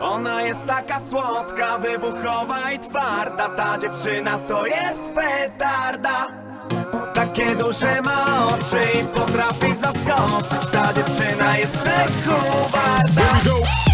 Ona jest taka słodka, wybuchowa i twarda. Ta dziewczyna to jest petarda. Takie duże ma oczy i potrafi zaskoczyć. Ta dziewczyna jest grzechu warta.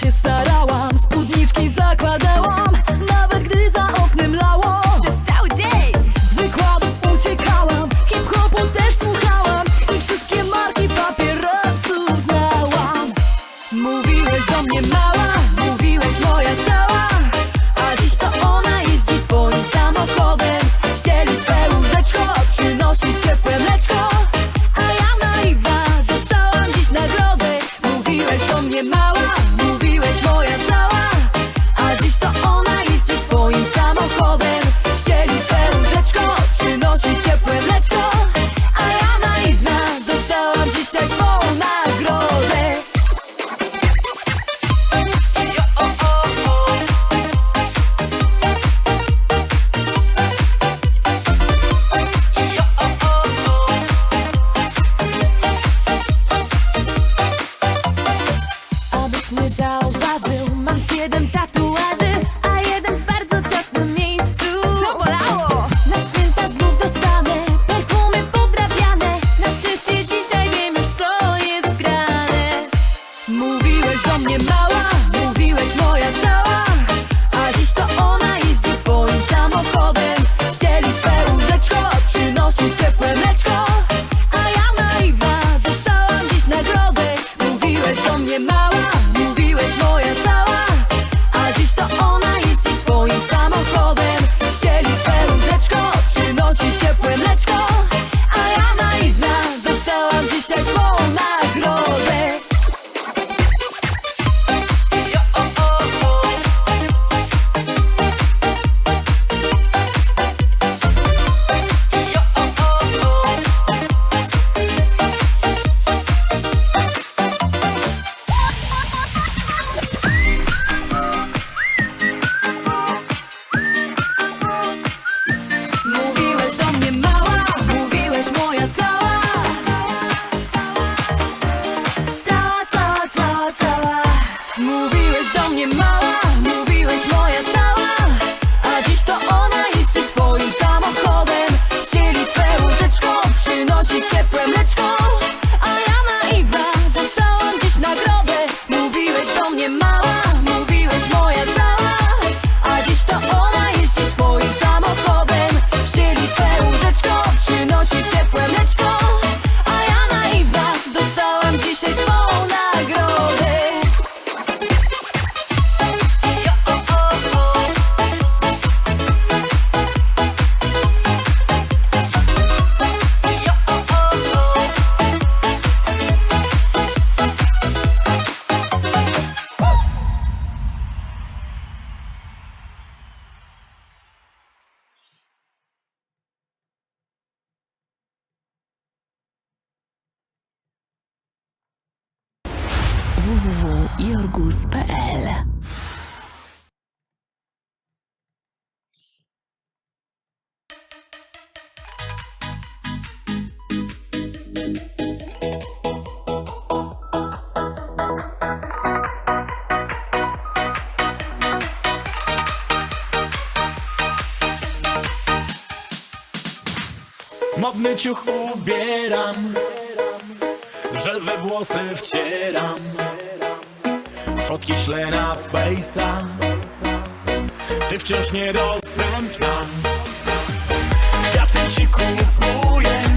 чиста. www.jorgus.pl Modny ciuch ubieram, żel we włosy wcieram. Fotki ślę na fejsa. Ty wciąż niedostępna. Kwiaty ci kupuję.